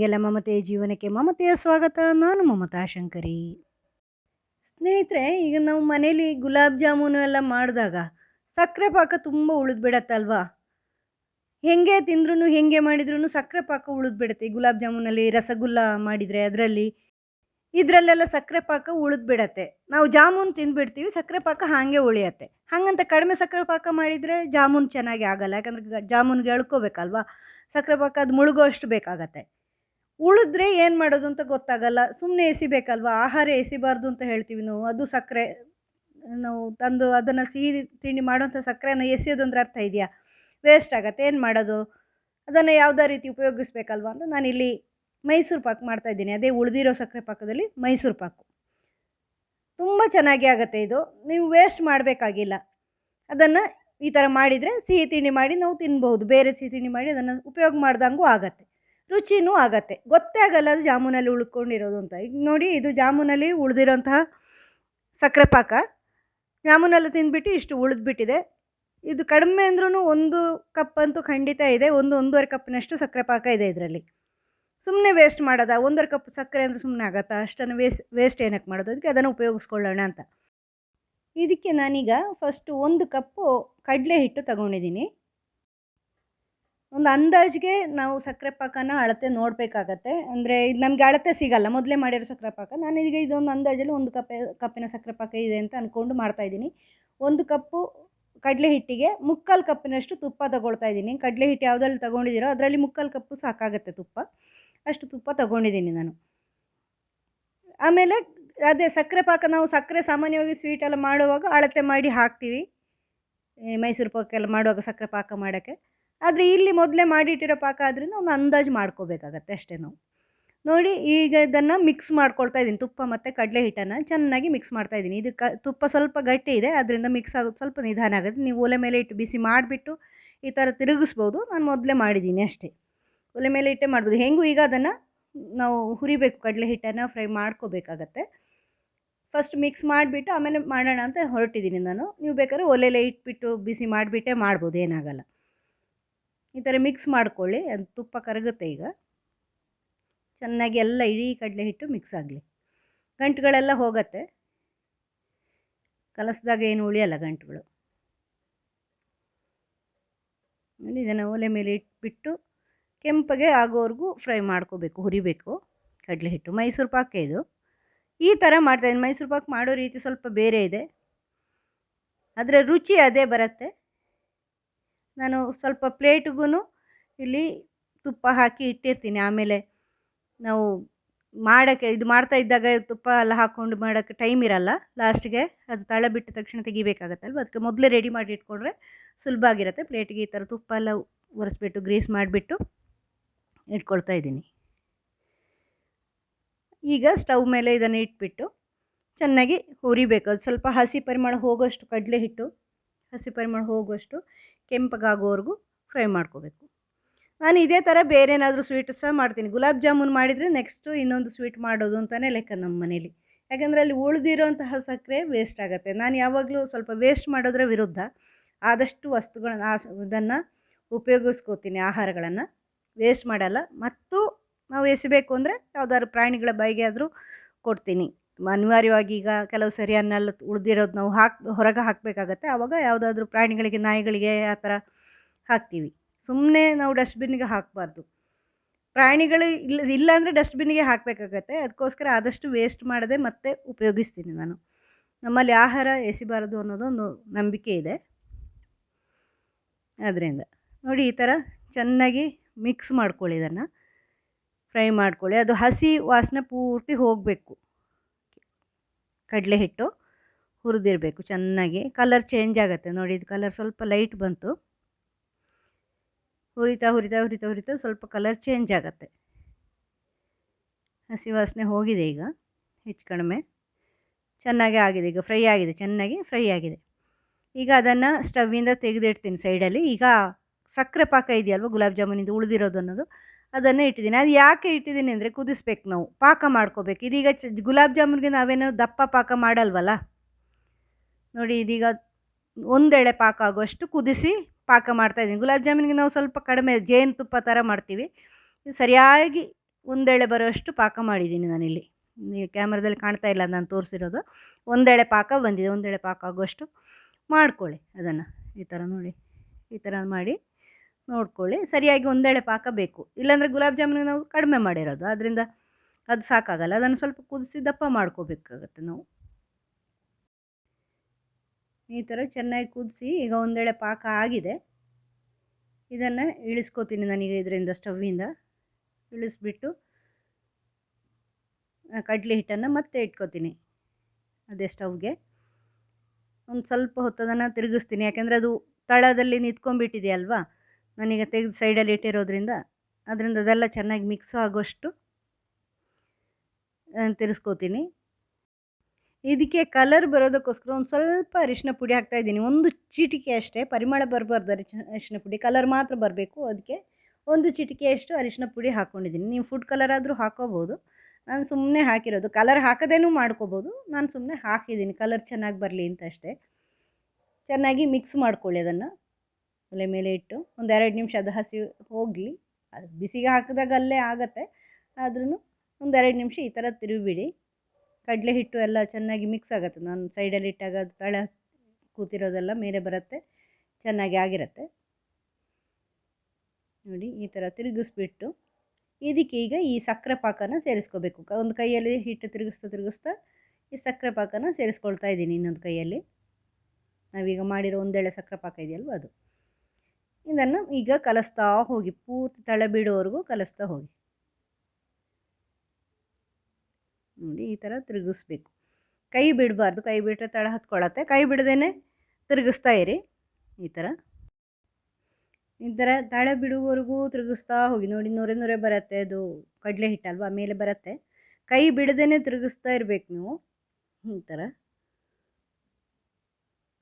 ನಿಮಗೆಲ್ಲ ಮಮತೆಯ ಜೀವನಕ್ಕೆ ಮಮತೆಯ ಸ್ವಾಗತ. ನಾನು ಮಮತಾ ಶಂಕರಿ. ಸ್ನೇಹಿತರೆ, ಈಗ ನಾವು ಮನೇಲಿ ಗುಲಾಬ್ ಜಾಮೂನು ಎಲ್ಲ ಮಾಡಿದಾಗ ಸಕ್ಕರೆ ಪಾಕ ತುಂಬ ಉಳಿದ್ಬಿಡತ್ತಲ್ವಾ? ಹೆಂಗೆ ತಿಂದ್ರೂ ಹೆಂಗೆ ಮಾಡಿದ್ರೂ ಸಕ್ಕರೆ ಪಾಕ ಉಳಿದ್ಬಿಡುತ್ತೆ. ಗುಲಾಬ್ ಜಾಮೂನಲ್ಲಿ ರಸಗುಲ್ಲ ಮಾಡಿದರೆ ಅದರಲ್ಲಿ ಇದರಲ್ಲೆಲ್ಲ ಸಕ್ಕರೆ ಪಾಕ ಉಳಿದ್ಬಿಡತ್ತೆ. ನಾವು ಜಾಮೂನ್ ತಿಂದ್ಬಿಡ್ತೀವಿ, ಸಕ್ಕರೆ ಪಾಕ ಹಾಗೆ ಉಳಿಯತ್ತೆ. ಹಾಗಂತ ಕಡಿಮೆ ಸಕ್ಕರೆ ಪಾಕ ಮಾಡಿದರೆ ಜಾಮೂನ್ ಚೆನ್ನಾಗಿ ಆಗಲ್ಲ. ಯಾಕಂದರೆ ಜಾಮೂನ್ಗೆ ಎಳ್ಕೋಬೇಕಲ್ವಾ ಸಕ್ಕರೆ ಪಾಕ ಅದು ಮುಳುಗೋ ಅಷ್ಟು ಬೇಕಾಗತ್ತೆ. ಉಳಿದ್ರೆ ಏನು ಮಾಡೋದು ಅಂತ ಗೊತ್ತಾಗಲ್ಲ. ಸುಮ್ಮನೆ ಎಸಿಬೇಕಲ್ವಾ? ಆಹಾರ ಎಸಿಬಾರ್ದು ಅಂತ ಹೇಳ್ತೀವಿ ನಾವು. ಅದು ಸಕ್ಕರೆ. ನಾವು ತಂದು ಅದನ್ನು ಸಿಹಿ ತಿಂಡಿ ಮಾಡುವಂಥ ಸಕ್ಕರೆನ ಎಸೆಯೋದು ಅಂದ್ರೆ ಅರ್ಥ ಇದೆಯಾ? ವೇಸ್ಟ್ ಆಗತ್ತೆ. ಏನು ಮಾಡೋದು? ಅದನ್ನು ಯಾವುದೇ ರೀತಿ ಉಪಯೋಗಿಸ್ಬೇಕಲ್ವಾ ಅಂತ ನಾನಿಲ್ಲಿ ಮೈಸೂರು ಪಾಕ್ ಮಾಡ್ತಾಯಿದ್ದೀನಿ ಅದೇ ಉಳಿದಿರೋ ಸಕ್ಕರೆ ಪಾಕದಲ್ಲಿ ಮೈಸೂರು ಪಾಕು. ತುಂಬ ಚೆನ್ನಾಗಿ ಆಗುತ್ತೆ ಇದು. ನೀವು ವೇಸ್ಟ್ ಮಾಡಬೇಕಾಗಿಲ್ಲ. ಅದನ್ನು ಈ ಥರ ಮಾಡಿದರೆ ಸಿಹಿ ತಿಂಡಿ ಮಾಡಿ ನಾವು ತಿನ್ಬೋದು ಬೇರೆ ಸಿಹಿ ತಿಂಡಿ ಮಾಡಿ ಅದನ್ನು ಉಪಯೋಗ ಮಾಡ್ದಂಗೂ ಆಗತ್ತೆ. ರುಚಿನೂ ಆಗತ್ತೆ. ಗೊತ್ತೇ ಆಗಲ್ಲ ಅದು ಜಾಮೂನಲ್ಲಿ ಉಳ್ಕೊಂಡಿರೋದು ಅಂತ. ಈಗ ನೋಡಿ, ಇದು ಜಾಮೂನಲ್ಲಿ ಉಳಿದಿರೋಂತಹ ಸಕ್ಕರೆ ಪಾಕ. ಜಾಮೂನಲ್ಲಿ ತಿಂದ್ಬಿಟ್ಟು ಇಷ್ಟು ಉಳಿದ್ಬಿಟ್ಟಿದೆ. ಇದು ಕಡಿಮೆ ಅಂದ್ರೂ ಒಂದು ಕಪ್ ಅಂತೂ ಖಂಡಿತ ಇದೆ. ಒಂದು ಒಂದೂವರೆ ಕಪ್ನಷ್ಟು ಸಕ್ಕರೆ ಪಾಕ ಇದೆ ಇದರಲ್ಲಿ. ಸುಮ್ಮನೆ ವೇಸ್ಟ್ ಮಾಡೋದ? ಒಂದೂವರೆ ಕಪ್ ಸಕ್ಕರೆ ಅಂದರೆ ಸುಮ್ಮನೆ ಆಗತ್ತಾ? ಅಷ್ಟನ್ನು ವೇಸ್ಟ್ ವೇಸ್ಟ್ ಏನಕ್ಕೆ ಮಾಡೋದು? ಅದಕ್ಕೆ ಅದನ್ನು ಉಪಯೋಗಿಸ್ಕೊಳ್ಳೋಣ ಅಂತ. ಇದಕ್ಕೆ ನಾನೀಗ ಫಸ್ಟು ಒಂದು ಕಪ್ಪು ಕಡಲೆ ಹಿಟ್ಟು ತಗೊಂಡಿದ್ದೀನಿ. ಒಂದು ಅಂದಾಜಿಗೆ ನಾವು ಸಕ್ಕರೆ ಪಾಕನ ಅಳತೆ ನೋಡಬೇಕಾಗತ್ತೆ. ಅಂದರೆ ಇದು ನಮಗೆ ಅಳತೆ ಸಿಗಲ್ಲ. ಮೊದಲೇ ಮಾಡಿರೋ ಸಕ್ಕರೆ ಪಾಕ. ಈಗ ಇದೊಂದು ಅಂದಾಜಲ್ಲಿ ಒಂದು ಕಪ್ ಕಪ್ಪಿನ ಸಕ್ಕರೆ ಪಾಕ ಇದೆ ಅಂತ ಅಂದ್ಕೊಂಡು ಮಾಡ್ತಾಯಿದ್ದೀನಿ ಒಂದು ಕಪ್ಪು ಕಡಲೆ ಹಿಟ್ಟಿಗೆ ಮುಕ್ಕಾಲು ಕಪ್ಪಿನಷ್ಟು ತುಪ್ಪ ತಗೊಳ್ತಾ ಇದ್ದೀನಿ. ಕಡಲೆ ಹಿಟ್ಟು ಯಾವುದ್ರಲ್ಲಿ ತೊಗೊಂಡಿದ್ದೀರೋ ಅದರಲ್ಲಿ ಮುಕ್ಕಾಲು ಕಪ್ಪು ಸಾಕಾಗುತ್ತೆ ತುಪ್ಪ. ಅಷ್ಟು ತುಪ್ಪ ತೊಗೊಂಡಿದ್ದೀನಿ ನಾನು. ಆಮೇಲೆ ಅದೇ ಸಕ್ಕರೆ ಪಾಕ ನಾವು ಸಕ್ಕರೆ ಸಾಮಾನ್ಯವಾಗಿ ಸ್ವೀಟ್ ಎಲ್ಲ ಮಾಡುವಾಗ ಅಳತೆ ಮಾಡಿ ಹಾಕ್ತೀವಿ. ಮೈಸೂರು ಪಾಕ ಎಲ್ಲ ಮಾಡುವಾಗ ಸಕ್ಕರೆ ಪಾಕ ಮಾಡೋಕ್ಕೆ. ಆದರೆ ಇಲ್ಲಿ ಮೊದಲೇ ಮಾಡಿಟ್ಟಿರೋ ಪಾಕ ಆದ್ದರಿಂದ ಒಂದು ಅಂದಾಜು ಮಾಡ್ಕೋಬೇಕಾಗತ್ತೆ ಅಷ್ಟೇ ನಾವು. ನೋಡಿ, ಈಗ ಇದನ್ನು ಮಿಕ್ಸ್ ಮಾಡ್ಕೊಳ್ತಾ ಇದ್ದೀನಿ. ತುಪ್ಪ ಮತ್ತು ಕಡಲೆ ಹಿಟ್ಟನ್ನು ಚೆನ್ನಾಗಿ ಮಿಕ್ಸ್ ಮಾಡ್ತಾ ಇದ್ದೀನಿ. ಇದು ತುಪ್ಪ ಸ್ವಲ್ಪ ಗಟ್ಟಿ ಇದೆ ಅದರಿಂದ ಮಿಕ್ಸ್ ಆಗೋದು ಸ್ವಲ್ಪ ನಿಧಾನ ಆಗುತ್ತೆ. ನೀವು ಒಲೆ ಮೇಲೆ ಇಟ್ಟು ಬಿಸಿ ಮಾಡಿಬಿಟ್ಟು ಈ ಥರ ತಿರುಗಿಸ್ಬೋದು. ನಾನು ಮೊದಲೇ ಮಾಡಿದ್ದೀನಿ ಅಷ್ಟೇ. ಒಲೆ ಮೇಲೆ ಇಟ್ಟೇ ಮಾಡ್ಬೋದು. ಹೆಂಗೂ ಈಗ ಅದನ್ನು ನಾವು ಹುರಿಬೇಕು, ಕಡಲೆ ಹಿಟ್ಟನ್ನು ಫ್ರೈ ಮಾಡ್ಕೋಬೇಕಾಗತ್ತೆ. ಫಸ್ಟ್ ಮಿಕ್ಸ್ ಮಾಡಿಬಿಟ್ಟು ಆಮೇಲೆ ಮಾಡೋಣ ಅಂತ ಹೊರಟಿದ್ದೀನಿ ನಾನು. ನೀವು ಬೇಕಾದ್ರೆ ಒಲೆಲೇ ಇಟ್ಬಿಟ್ಟು ಬಿಸಿ ಮಾಡಿಬಿಟ್ಟೇ ಮಾಡ್ಬೋದು, ಏನಾಗಲ್ಲ. ಈ ಥರ ಮಿಕ್ಸ್ ಮಾಡ್ಕೊಳ್ಳಿ, ಅದು ತುಪ್ಪ ಕರಗುತ್ತೆ ಈಗ. ಚೆನ್ನಾಗಿ ಎಲ್ಲ ಇಡೀ ಕಡಲೆ ಹಿಟ್ಟು ಮಿಕ್ಸ್ ಆಗಲಿ. ಗಂಟುಗಳೆಲ್ಲ ಹೋಗತ್ತೆ. ಕಲಸಿದಾಗ ಏನು ಉಳಿಯಲ್ಲ ಗಂಟುಗಳು. ಇದನ್ನು ಒಲೆ ಮೇಲೆ ಇಟ್ಬಿಟ್ಟು ಕೆಂಪಗೆ ಆಗೋವರೆಗೂ ಫ್ರೈ ಮಾಡ್ಕೋಬೇಕು, ಹುರಿಬೇಕು ಕಡಲೆ ಹಿಟ್ಟು. ಮೈಸೂರು ಪಾಕ ಇದು. ಈ ಥರ ಮಾಡ್ತಾಯಿದ್ದೀನಿ ಮೈಸೂರು ಪಾಕ್ ಮಾಡೋ ರೀತಿ ಸ್ವಲ್ಪ ಬೇರೆ ಇದೆ. ಅದರ ರುಚಿ ಅದೇ ಬರುತ್ತೆ. ನಾನು ಸ್ವಲ್ಪ ಪ್ಲೇಟ್ಗೂ ಇಲ್ಲಿ ತುಪ್ಪ ಹಾಕಿ ಇಟ್ಟಿರ್ತೀನಿ. ಆಮೇಲೆ ನಾವು ಮಾಡೋಕ್ಕೆ, ಇದು ಮಾಡ್ತಾ ಇದ್ದಾಗ ತುಪ್ಪ ಎಲ್ಲ ಹಾಕ್ಕೊಂಡು ಮಾಡೋಕ್ಕೆ ಟೈಮ್ ಇರಲ್ಲ. ಲಾಸ್ಟಿಗೆ ಅದು ತಳ ಬಿಟ್ಟ ತಕ್ಷಣ ತೆಗಿಬೇಕಾಗತ್ತಲ್ವ? ಅದಕ್ಕೆ ಮೊದಲೇ ರೆಡಿ ಮಾಡಿ ಇಟ್ಕೊಂಡ್ರೆ ಸುಲಭ ಆಗಿರುತ್ತೆ. ಪ್ಲೇಟಿಗೆ ಈ ಥರ ತುಪ್ಪ ಎಲ್ಲ ಒರೆಸ್ಬಿಟ್ಟು, ಗ್ರೀಸ್ ಮಾಡಿಬಿಟ್ಟು ಇಟ್ಕೊಳ್ತಾ ಇದ್ದೀನಿ. ಈಗ ಸ್ಟವ್ ಮೇಲೆ ಇದನ್ನು ಇಟ್ಬಿಟ್ಟು ಚೆನ್ನಾಗಿ ಹುರಿಬೇಕು. ಅದು ಸ್ವಲ್ಪ ಹಸಿ ಪರಿಮಳ ಹೋಗೋಷ್ಟು ಕಡಲೆ ಹಿಟ್ಟು ಹಸಿ ಪರಿಮಳ ಹೋಗುವಷ್ಟು ಕೆಂಪಗಾಗೋವರೆಗೂ ಫ್ರೈ ಮಾಡ್ಕೋಬೇಕು. ನಾನು ಇದೇ ಥರ ಬೇರೆ ಏನಾದರೂ ಸ್ವೀಟ್ ಸಹ ಮಾಡ್ತೀನಿ. ಗುಲಾಬ್ ಜಾಮೂನ್ ಮಾಡಿದರೆ ನೆಕ್ಸ್ಟು ಇನ್ನೊಂದು ಸ್ವೀಟ್ ಮಾಡೋದು ಅಂತಲೇ ಲೆಕ್ಕ ನಮ್ಮ ಮನೇಲಿ. ಯಾಕಂದರೆ ಅಲ್ಲಿ ಉಳಿದಿರೋಂತಹ ಸಕ್ಕರೆ ವೇಸ್ಟ್ ಆಗುತ್ತೆ. ನಾನು ಯಾವಾಗಲೂ ಸ್ವಲ್ಪ ವೇಸ್ಟ್ ಮಾಡೋದ್ರ ವಿರುದ್ಧ ಆದಷ್ಟು ವಸ್ತುಗಳನ್ನ ಆ ಇದನ್ನು ಉಪಯೋಗಿಸ್ಕೋತೀನಿ, ಆಹಾರಗಳನ್ನು. ವೇಸ್ಟ್ ಮಾಡಲ್ಲ. ಮತ್ತು ನಾವು ಎಸಿಬೇಕು ಅಂದರೆ ಯಾವುದಾದ್ರು ಪ್ರಾಣಿಗಳ ಬಾಯಿಗೆ ಆದರೂ ಕೊಡ್ತೀನಿ. ಅನಿವಾರ್ಯವಾಗಿ ಈಗ ಕೆಲವು ಸರಿ ಅನ್ನೆಲ್ಲ ಉಳಿದಿರೋದು ನಾವು ಹಾಕಿ, ಹೊರಗೆ ಹಾಕಬೇಕಾಗತ್ತೆ. ಆವಾಗ ಯಾವುದಾದ್ರೂ ಪ್ರಾಣಿಗಳಿಗೆ, ನಾಯಿಗಳಿಗೆ ಆ ಥರ ಹಾಕ್ತೀವಿ. ಸುಮ್ಮನೆ ನಾವು ಡಸ್ಟ್ಬಿನ್ನಿಗೆ ಹಾಕಬಾರ್ದು. ಪ್ರಾಣಿಗಳು ಇಲ್ಲ ಇಲ್ಲ ಅಂದರೆ ಡಸ್ಟ್ಬಿನ್ನಿಗೆ ಹಾಕಬೇಕಾಗತ್ತೆ. ಅದಕ್ಕೋಸ್ಕರ ಆದಷ್ಟು ವೇಸ್ಟ್ ಮಾಡದೆ ಮತ್ತೆ ಉಪಯೋಗಿಸ್ತೀನಿ ನಾನು. ನಮ್ಮಲ್ಲಿ ಆಹಾರ ಎಸಿಬಾರದು ಅನ್ನೋದೊಂದು ನಂಬಿಕೆ ಇದೆ. ಅದರಿಂದ ನೋಡಿ ಈ ಥರ ಚೆನ್ನಾಗಿ ಮಿಕ್ಸ್ ಮಾಡ್ಕೊಳ್ಳಿ ಇದನ್ನು. ಫ್ರೈ ಮಾಡ್ಕೊಳ್ಳಿ. ಅದು ಹಸಿ ವಾಸನೆ ಪೂರ್ತಿ ಹೋಗಬೇಕು. ಕಡಲೆ ಹಿಟ್ಟು ಹುರಿದಿರಬೇಕು ಚೆನ್ನಾಗಿ. ಕಲರ್ ಚೇಂಜ್ ಆಗುತ್ತೆ. ನೋಡಿ, ಇದು ಕಲರ್ ಸ್ವಲ್ಪ ಲೈಟ್ ಬಂತು. ಹುರಿತಾ ಹುರಿತಾ ಹುರಿತಾ ಹುರಿತಾ ಸ್ವಲ್ಪ ಕಲರ್ ಚೇಂಜ್ ಆಗುತ್ತೆ. ಹಸಿ ವಾಸನೆ ಹೋಗಿದೆ ಈಗ, ಹೆಚ್ಚು ಕಡಿಮೆ. ಚೆನ್ನಾಗಿ ಆಗಿದೆ ಈಗ ಫ್ರೈ ಆಗಿದೆ, ಚೆನ್ನಾಗಿ ಫ್ರೈ ಆಗಿದೆ. ಈಗ ಅದನ್ನು ಸ್ಟವ್ವಿಂದ ತೆಗೆದಿಡ್ತೀನಿ ಸೈಡಲ್ಲಿ ಈಗ ಸಕ್ಕರೆ ಪಾಕ ಇದೆಯಲ್ವ, ಗುಲಾಬ್ ಜಾಮೂನಿಂದ ಉಳಿದಿರೋದು ಅನ್ನೋದು. ಅದನ್ನು ಇಟ್ಟಿದ್ದೀನಿ. ಅದು ಯಾಕೆ ಇಟ್ಟಿದ್ದೀನಿ ಅಂದರೆ ಕುದಿಸ್ಬೇಕು ನಾವು. ಪಾಕ ಮಾಡ್ಕೋಬೇಕು. ಇದೀಗ ಚ ಗುಲಾಬ್ ಜಾಮೂನ್ಗೆ ನಾವೇನೋ ದಪ್ಪ ಪಾಕ ಮಾಡಲ್ವಲ್ಲ? ನೋಡಿ, ಇದೀಗ ಒಂದೆಳೆ ಪಾಕ ಆಗುವಷ್ಟು ಕುದಿಸಿ ಪಾಕ ಮಾಡ್ತಾಯಿದ್ದೀನಿ ಗುಲಾಬ್ ಜಾಮೂನ್ಗೆ ನಾವು ಸ್ವಲ್ಪ ಕಡಿಮೆ ಜೇನುತುಪ್ಪ ಥರ ಮಾಡ್ತೀವಿ. ಸರಿಯಾಗಿ ಒಂದೆಳೆ ಬರೋಷ್ಟು ಪಾಕ ಮಾಡಿದ್ದೀನಿ ನಾನಿಲ್ಲಿ. ಕ್ಯಾಮ್ರಾದಲ್ಲಿ ಕಾಣ್ತಾ ಇಲ್ಲ ನಾನು ತೋರಿಸಿರೋದು. ಒಂದೆಳೆ ಪಾಕ ಬಂದಿದೆ. ಒಂದೆಳೆ ಪಾಕ ಆಗುವಷ್ಟು ಮಾಡ್ಕೊಳ್ಳಿ ಅದನ್ನು. ಈ ಥರ ನೋಡಿ. ಈ ಥರ ಮಾಡಿ ನೋಡ್ಕೊಳ್ಳಿ. ಸರಿಯಾಗಿ ಒಂದೇಳೆ ಪಾಕ ಬೇಕು. ಇಲ್ಲಾಂದರೆ ಗುಲಾಬ್ ಜಾಮೂನಿಗೆ ನಾವು ಕಡಿಮೆ ಮಾಡಿರೋದು. ಅದರಿಂದ ಅದು ಸಾಕಾಗಲ್ಲ. ಅದನ್ನು ಸ್ವಲ್ಪ ಕುದಿಸಿ ದಪ್ಪ ಮಾಡ್ಕೋಬೇಕಾಗತ್ತೆ ನಾವು. ಈ ಥರ ಚೆನ್ನಾಗಿ ಕುದಿಸಿ ಈಗ ಒಂದೇಳೆ ಪಾಕ ಆಗಿದೆ. ಇದನ್ನು ಇಳಿಸ್ಕೋತೀನಿ ನನಗೆ ಇದರಿಂದ ಸ್ಟವ್ವಿಂದ. ಇಳಿಸ್ಬಿಟ್ಟು ಕಡಲೆ ಹಿಟ್ಟನ್ನು ಮತ್ತೆ ಇಟ್ಕೋತೀನಿ. ಅದೇ ಸ್ಟವ್ಗೆ. ಒಂದು ಸ್ವಲ್ಪ ಹೊತ್ತದನ್ನು ತಿರುಗಿಸ್ತೀನಿ. ಯಾಕೆಂದರೆ ಅದು ತಳದಲ್ಲಿ ನಿಂತ್ಕೊಂಡ್ಬಿಟ್ಟಿದೆಯಲ್ವಾ? ನಾನೀಗ ತೆಗೆದು ಸೈಡಲ್ಲಿ ಇಟ್ಟಿರೋದ್ರಿಂದ ಅದರಿಂದ ಅದೆಲ್ಲ ಚೆನ್ನಾಗಿ ಮಿಕ್ಸ್ ಆಗೋಷ್ಟು ತಿರ್ಸ್ಕೋತೀನಿ. ಇದಕ್ಕೆ ಕಲರ್ ಬರೋದಕ್ಕೋಸ್ಕರ ಒಂದು ಸ್ವಲ್ಪ ಅರಿಶಿನ ಪುಡಿ ಹಾಕ್ತಾಯಿದ್ದೀನಿ ಒಂದು ಚಿಟಿಕೆ ಅಷ್ಟೇ, ಪರಿಮಳ ಬರಬಾರ್ದು ಅರಿಶಿನ ಪುಡಿ. ಕಲರ್ ಮಾತ್ರ ಬರಬೇಕು. ಅದಕ್ಕೆ ಒಂದು ಚಿಟಿಕೆಯಷ್ಟು ಅರಿಶಿನ ಪುಡಿ ಹಾಕ್ಕೊಂಡಿದ್ದೀನಿ ನೀವು ಫುಡ್ ಕಲರ್ ಆದರೂ ಹಾಕೋಬೋದು. ನಾನು ಸುಮ್ಮನೆ ಹಾಕಿರೋದು. ಕಲರ್ ಹಾಕದೇನೂ ಮಾಡ್ಕೋಬೋದು. ನಾನು ಸುಮ್ಮನೆ ಹಾಕಿದ್ದೀನಿ. ಕಲರ್ ಚೆನ್ನಾಗಿ ಬರಲಿ ಅಂತ ಅಷ್ಟೇ. ಚೆನ್ನಾಗಿ ಮಿಕ್ಸ್ ಮಾಡ್ಕೊಳ್ಳಿ ಅದನ್ನು. ಒಲೆ ಮೇಲೆ ಇಟ್ಟು ಒಂದು ಎರಡು ನಿಮಿಷ ಅದು ಹಸಿ ಹೋಗಲಿ. ಅದು ಬಿಸಿಗೆ ಹಾಕಿದಾಗ ಅಲ್ಲೇ ಆಗುತ್ತೆ. ಆದ್ರೂ ಒಂದು ಎರಡು ನಿಮಿಷ ಈ ಥರ ತಿರುಗಿಬಿಡಿ. ಕಡಲೆ ಹಿಟ್ಟು ಎಲ್ಲ ಚೆನ್ನಾಗಿ ಮಿಕ್ಸ್ ಆಗುತ್ತೆ. ನಾನು ಸೈಡಲ್ಲಿ ಇಟ್ಟಾಗ ಅದು ತಳ ಕೂತಿರೋದೆಲ್ಲ ಮೇಲೆ ಬರುತ್ತೆ. ಚೆನ್ನಾಗಿ ಆಗಿರುತ್ತೆ. ನೋಡಿ ಈ ಥರ ತಿರುಗಿಸ್ಬಿಟ್ಟು ಇದಕ್ಕೆ ಈಗ ಈ ಸಕ್ಕರೆ ಪಾಕನ ಸೇರಿಸ್ಕೋಬೇಕು. ಒಂದು ಕೈಯಲ್ಲಿ ಹಿಟ್ಟು ತಿರುಗಿಸ್ತಾ ತಿರುಗಿಸ್ತಾ ಈ ಸಕ್ಕರೆ ಪಾಕನ ಸೇರಿಸ್ಕೊಳ್ತಾ ಇದ್ದೀನಿ ಇನ್ನೊಂದು ಕೈಯಲ್ಲಿ. ನಾವೀಗ ಮಾಡಿರೋ ಒಂದೆಳೆ ಸಕ್ಕರೆ ಪಾಕ ಇದೆಯಲ್ವ ಅದು. ಇದನ್ನು ಈಗ ಕಲಿಸ್ತಾ ಹೋಗಿ, ಪೂರ್ತಿ ತಳ ಬಿಡೋವರೆಗೂ ಕಲಿಸ್ತಾ ಹೋಗಿ. ನೋಡಿ, ಈ ಥರ ತಿರುಗಿಸ್ಬೇಕು. ಕೈ ಬಿಡಬಾರ್ದು, ಕೈ ಬಿಟ್ಟರೆ ತಳ ಹತ್ಕೊಳ್ಳುತ್ತೆ ಕೈ ಬಿಡದೇನೆ ತಿರುಗಿಸ್ತಾ ಇರಿ. ಈ ಥರ ಈ ಥರ ತಳ ಬಿಡುವವರೆಗೂ ತಿರುಗಿಸ್ತಾ ಹೋಗಿ. ನೋಡಿ, ನೂರೆ ನೂರೆ ಬರುತ್ತೆ ಅದು. ಕಡಲೆ ಹಿಟ್ಟಲ್ವಾ ಮೇಲೆ ಬರುತ್ತೆ. ಕೈ ಬಿಡದೇನೆ ತಿರುಗಿಸ್ತಾ ಇರಬೇಕು ನೀವು. ಈ ಥರ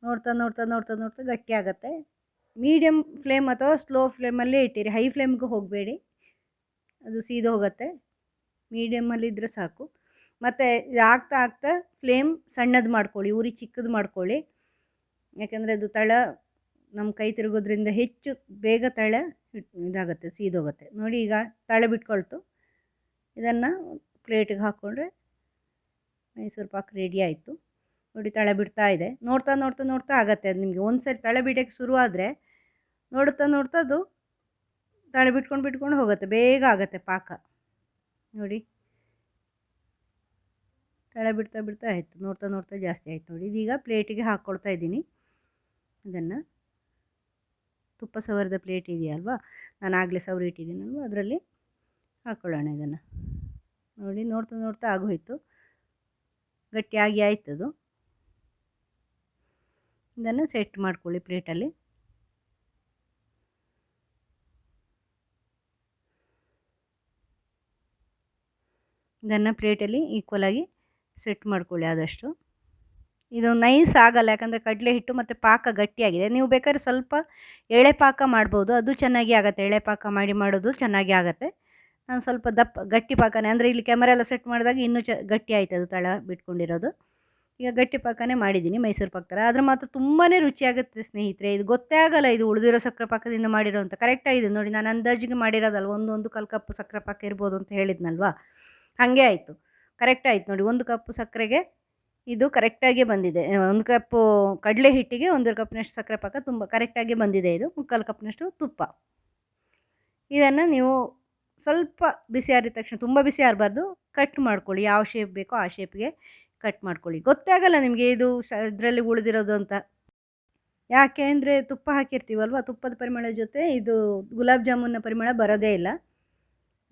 ನೋಡ್ತಾ ನೋಡ್ತಾ ನೋಡ್ತಾ ನೋಡ್ತಾ ಗಟ್ಟಿ ಆಗುತ್ತೆ. ಮೀಡಿಯಮ್ ಫ್ಲೇಮ್ ಅಥವಾ ಸ್ಲೋ ಫ್ಲೇಮಲ್ಲೇ ಇಟ್ಟಿರಿ. ಹೈ ಫ್ಲೇಮ್ಗೆ ಹೋಗಬೇಡಿ. ಅದು ಸೀದು ಹೋಗುತ್ತೆ. ಮೀಡಿಯಮಲ್ಲಿದ್ದರೆ ಸಾಕು. ಮತ್ತು ಆಗ್ತಾ ಆಗ್ತಾ ಫ್ಲೇಮ್ ಸಣ್ಣದು ಮಾಡ್ಕೊಳ್ಳಿ ಉರಿ ಚಿಕ್ಕದು ಮಾಡ್ಕೊಳ್ಳಿ. ಯಾಕೆಂದರೆ ಅದು ತಳ ನಮ್ಮ ಕೈ ತಿರುಗೋದ್ರಿಂದ ಹೆಚ್ಚು ಬೇಗ ತಳ ಇದಾಗುತ್ತೆ ಸೀದೋಗುತ್ತೆ ನೋಡಿ ಈಗ ತಳ ಬಿಟ್ಕೊಳ್ತು. ಇದನ್ನು ಪ್ಲೇಟಿಗೆ ಹಾಕ್ಕೊಂಡ್ರೆ ಮೈಸೂರು ಪಾಕ್ ರೆಡಿ ಆಯಿತು. ನೋಡಿ ತಳ ಬಿಡ್ತಾ ಇದೆ. ನೋಡ್ತಾ ನೋಡ್ತಾ ನೋಡ್ತಾ ಆಗತ್ತೆ ಅದು ನಿಮಗೆ. ಒಂದು ಸರಿ ತಳ ಬಿಡೋಕ್ಕೆ ಶುರು ಆದರೆ ನೋಡ್ತಾ ನೋಡ್ತಾ ಅದು ತಳ ಬಿಟ್ಕೊಂಡು ಬಿಟ್ಕೊಂಡು ಹೋಗುತ್ತೆ, ಬೇಗ ಆಗುತ್ತೆ ಪಾಕ. ನೋಡಿ. ತಳೆ ಬಿಡ್ತಾ ಬಿಡ್ತಾ ಆಯಿತು, ನೋಡ್ತಾ ನೋಡ್ತಾ ಜಾಸ್ತಿ ಆಯಿತು ನೋಡಿ. ಇದೀಗ ಪ್ಲೇಟಿಗೆ ಹಾಕ್ಕೊಳ್ತಾ ಇದ್ದೀನಿ. ಇದನ್ನು ತುಪ್ಪ ಸವರದ ಪ್ಲೇಟ್ ಇದೆಯಲ್ವಾ ನಾನು ಆಗಲೇ ಸವರಿ ಇಟ್ಟಿದ್ದೀನಲ್ವ ಅದರಲ್ಲಿ ಹಾಕ್ಕೊಳ್ಳೋಣ ಇದನ್ನು. ನೋಡಿ, ನೋಡ್ತಾ ನೋಡ್ತಾ ಆಗೋಯ್ತು. ಗಟ್ಟಿಯಾಗಿ ಆಯ್ತದು. ಇದನ್ನು ಸೆಟ್ ಮಾಡ್ಕೊಳ್ಳಿ ಪ್ಲೇಟಲ್ಲಿ ಇದನ್ನು ಪ್ಲೇಟಲ್ಲಿ ಈಕ್ವಲಾಗಿ ಸೆಟ್ ಮಾಡ್ಕೊಳ್ಳಿ ಆದಷ್ಟು. ಇದು ನೈಸ್ ಆಗಲ್ಲ, ಯಾಕಂದರೆ ಕಡಲೆ ಹಿಟ್ಟು ಮತ್ತು ಪಾಕ ಗಟ್ಟಿಯಾಗಿದೆ. ನೀವು ಬೇಕಾದ್ರೆ ಸ್ವಲ್ಪ ಎಳೆ ಪಾಕ ಮಾಡ್ಬೋದು. ಅದು ಚೆನ್ನಾಗಿ ಆಗುತ್ತೆ. ಎಳೆ ಪಾಕ ಮಾಡಿ ಮಾಡೋದು ಚೆನ್ನಾಗಿ ಆಗುತ್ತೆ. ನಾನು ಸ್ವಲ್ಪ ದಪ್ಪ, ಗಟ್ಟಿ ಪಾಕನೇ. ಅಂದರೆ ಇಲ್ಲಿ ಕ್ಯಾಮರಾ ಎಲ್ಲ ಸೆಟ್ ಮಾಡಿದಾಗ ಇನ್ನೂ ಚ, ಗಟ್ಟಿ ಆಯ್ತು ಅದು ತಳ ಬಿಟ್ಕೊಂಡಿರೋದು. ಈಗ ಗಟ್ಟಿ ಪಾಕನೇ ಮಾಡಿದ್ದೀನಿ ಮೈಸೂರು ಪಾಕ ಥರ ಆದರೆ ಮಾತ್ರ ತುಂಬಾ ರುಚಿಯಾಗುತ್ತೆ ಸ್ನೇಹಿತರೆ. ಇದು ಗೊತ್ತೇ ಆಗಲ್ಲ, ಇದು ಉಳಿದಿರೋ ಸಕ್ಕರೆ ಪಾಕದಿಂದ ಮಾಡಿರೋ ಅಂತ ಕರೆಕ್ಟಾಗಿದೆ ನೋಡಿ, ನಾನು ಅಂದಾಜಿಗೆ ಮಾಡಿರೋದಲ್ವ? ಒಂದು ಒಂದು ಕಪ್ ಸಕ್ಕರೆ ಪಾಕ ಇರ್ಬೋದು ಅಂತ ಹೇಳಿದ್ನಲ್ವಾ? ಹಾಗೆ ಆಯಿತು. ಕರೆಕ್ಟ್ ಆಯ್ತು ನೋಡಿ, ಒಂದು ಕಪ್ ಸಕ್ಕರೆಗೆ ಇದು ಕರೆಕ್ಟಾಗಿ ಬಂದಿದೆ. ಒಂದು ಕಪ್ಪು ಕಡಲೆ ಹಿಟ್ಟಿಗೆ ಒಂದು ಕಪ್ನಷ್ಟು ಸಕ್ಕರೆ ಪಾಕ ತುಂಬ ಕರೆಕ್ಟಾಗಿ ಬಂದಿದೆ ಇದು, ಮುಕ್ಕಾಲು ಕಪ್ನಷ್ಟು ತುಪ್ಪ. ಇದನ್ನು ನೀವು ಸ್ವಲ್ಪ ಬಿಸಿ ಆರಿದ ತಕ್ಷಣ, ತುಂಬ ಬಿಸಿ ಆರಬಾರ್ದು ಕಟ್ ಮಾಡ್ಕೊಳ್ಳಿ. ಯಾವ ಶೇಪ್ ಬೇಕೋ ಆ ಶೇಪ್ಗೆ ಕಟ್ ಮಾಡ್ಕೊಳ್ಳಿ. ಗೊತ್ತೇ ಆಗಲ್ಲ ನಿಮಗೆ ಇದು ಇದರಲ್ಲಿ ಉಳಿದಿರೋದು ಅಂತ. ಯಾಕೆ ಅಂದರೆ ತುಪ್ಪ ಹಾಕಿರ್ತೀವಲ್ವ? ತುಪ್ಪದ ಪರಿಮಳ ಜೊತೆ ಇದು ಗುಲಾಬ್ ಜಾಮೂನ್ನ ಪರಿಮಳ ಬರೋದೇ ಇಲ್ಲ.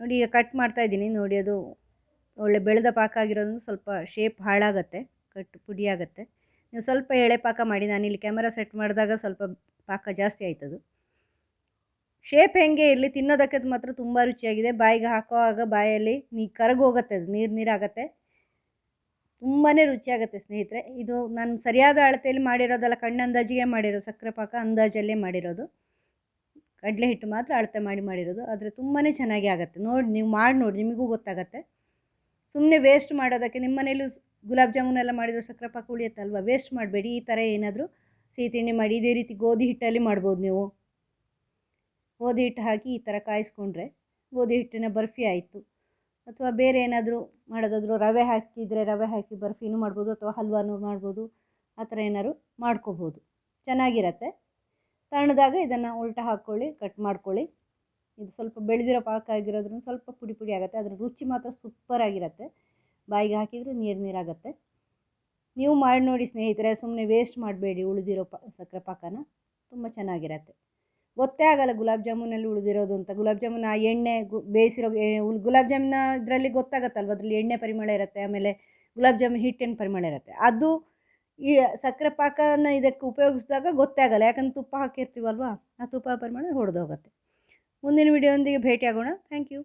ನೋಡಿ, ಈಗ ಕಟ್ ಮಾಡ್ತಾ ಇದ್ದೀನಿ. ನೋಡಿ, ಅದು ಒಳ್ಳೆ ಬೆಳೆದ ಪಾಕ ಆಗಿರೋದ್ರಿಂದ ಸ್ವಲ್ಪ ಶೇಪ್ ಹಾಳಾಗತ್ತೆ ಕಟ್ ಪುಡಿ ಆಗುತ್ತೆ ನೀವು ಸ್ವಲ್ಪ ಎಳೆ ಪಾಕ ಮಾಡಿ ನಾನಿಲ್ಲಿ ಕ್ಯಾಮರಾ ಸೆಟ್ ಮಾಡಿದಾಗ ಸ್ವಲ್ಪ ಪಾಕ ಜಾಸ್ತಿ ಆಯ್ತದು. ಶೇಪ್ ಹೆಂಗೆ ಇರಲಿ, ತಿನ್ನೋದಕ್ಕೆ ಮಾತ್ರ ತುಂಬ ರುಚಿಯಾಗಿದೆ. ಬಾಯಿಗೆ ಹಾಕೋವಾಗ ಬಾಯಲ್ಲಿ ನೀ, ಕರಗೋಗುತ್ತೆ, ಅದು ನೀರು ನೀರಾಗತ್ತೆ. ತುಂಬಾ ರುಚಿಯಾಗುತ್ತೆ ಸ್ನೇಹಿತರೆ. ಇದು ನಾನು ಸರಿಯಾದ ಅಳತೆಯಲ್ಲಿ ಮಾಡಿರೋದಲ್ಲ ಕಣ್ಣಂದಾಜಿಗೆ ಮಾಡಿರೋದು ಸಕ್ಕರೆ ಪಾಕ ಅಂದಾಜಲ್ಲೇ ಮಾಡಿರೋದು. ಕಡಲೆ ಹಿಟ್ಟು ಮಾತ್ರ ಅಳತೆ ಮಾಡಿ ಮಾಡಿರೋದು. ಆದರೆ ತುಂಬಾ ಚೆನ್ನಾಗಿ ಆಗುತ್ತೆ. ನೋಡಿ, ನೀವು ಮಾಡಿ ನೋಡಿ, ನಿಮಗೂ ಗೊತ್ತಾಗತ್ತೆ. ಸುಮ್ಮನೆ ವೇಸ್ಟ್ ಮಾಡೋದಕ್ಕೆ ನಿಮ್ಮ ಮನೇಲೂ ಗುಲಾಬ್ ಜಾಮೂನ್ ಎಲ್ಲ ಮಾಡಿದ್ರೆ ಸಕ್ಕರೆ ಪಾಕ ಉಳಿಯುತ್ತಲ್ವ? ವೇಸ್ಟ್ ಮಾಡಬೇಡಿ, ಈ ಥರ ಏನಾದರೂ ಸಿಹಿ ತಿಂಡಿ ಮಾಡಿ, ಇದೇ ರೀತಿ ಗೋಧಿ ಹಿಟ್ಟಲ್ಲಿ ಮಾಡ್ಬೋದು ನೀವು. ಗೋಧಿ ಹಿಟ್ಟು ಹಾಕಿ ಈ ಥರ ಕಾಯಿಸ್ಕೊಂಡ್ರೆ ಗೋಧಿ ಹಿಟ್ಟಿನ ಬರ್ಫಿ ಆಯಿತು. ಅಥವಾ ಬೇರೆ ಏನಾದರೂ ಮಾಡೋದಾದರೂ ರವೆ ಹಾಕಿದರೆ ರವೆ ಹಾಕಿ ಬರ್ಫಿನೂ ಮಾಡ್ಬೋದು, ಅಥವಾ ಹಲ್ವಾನೂ ಮಾಡ್ಬೋದು, ಆ ಥರ ಏನಾದ್ರು ಮಾಡ್ಕೋಬೋದು. ಚೆನ್ನಾಗಿರತ್ತೆ. ತಣ್ಣದಾಗ ಇದನ್ನು ಉಲ್ಟಾ ಹಾಕ್ಕೊಳ್ಳಿ, ಕಟ್ ಮಾಡ್ಕೊಳ್ಳಿ. ಇದು ಸ್ವಲ್ಪ ಬೆಳೆದಿರೋ ಪಾಕ ಆಗಿರೋದ್ರಿಂದ ಸ್ವಲ್ಪ ಪುಡಿ ಪುಡಿ ಆಗುತ್ತೆ. ಅದರ ರುಚಿ ಮಾತ್ರ ಸೂಪರಾಗಿರುತ್ತೆ ಬಾಯಿಗೆ ಹಾಕಿದರೆ ನೀರು ನೀರಾಗುತ್ತೆ. ನೀವು ಮಾಡಿ ನೋಡಿ ಸ್ನೇಹಿತರೆ ಸುಮ್ಮನೆ ವೇಸ್ಟ್ ಮಾಡಬೇಡಿ ಉಳಿದಿರೋ ಪ, ಸಕ್ಕರೆ ಪಾಕನ. ತುಂಬ ಚೆನ್ನಾಗಿರತ್ತೆ. ಗೊತ್ತೇ ಆಗಲ್ಲ ಗುಲಾಬ್ ಜಾಮೂನಲ್ಲಿ ಉಳಿದಿರೋದು ಅಂತ. ಗುಲಾಬ್ ಜಾಮೂನ್ ಆ ಎಣ್ಣೆ ಗು, ಬೇಯಿಸಿರೋ ಗುಲಾಬ್ ಜಾಮೂನ ಇದರಲ್ಲಿ ಗೊತ್ತಾಗತ್ತಲ್ವ? ಅದರಲ್ಲಿ ಎಣ್ಣೆ ಪರಿಮಳ ಇರುತ್ತೆ, ಆಮೇಲೆ ಗುಲಾಬ್ ಜಾಮೂನ್ ಹಿಟ್ಟಿನ ಪರಿಮಳ ಇರುತ್ತೆ. ಅದು ಈ ಸಕ್ಕರೆ ಪಾಕನ ಇದಕ್ಕೆ ಉಪಯೋಗಿಸಿದಾಗ ಗೊತ್ತೇ ಆಗಲ್ಲ. ಯಾಕಂದ್ರೆ ತುಪ್ಪ ಹಾಕಿರ್ತೀವಲ್ವ? ಆ ತುಪ್ಪ ಪರಿಮಳ ಹೊಡೆದೋಗುತ್ತೆ. ಮುಂದಿನ ಭೇಟಿ ಭೇಟಿಯಾಗೋಣ. Thank you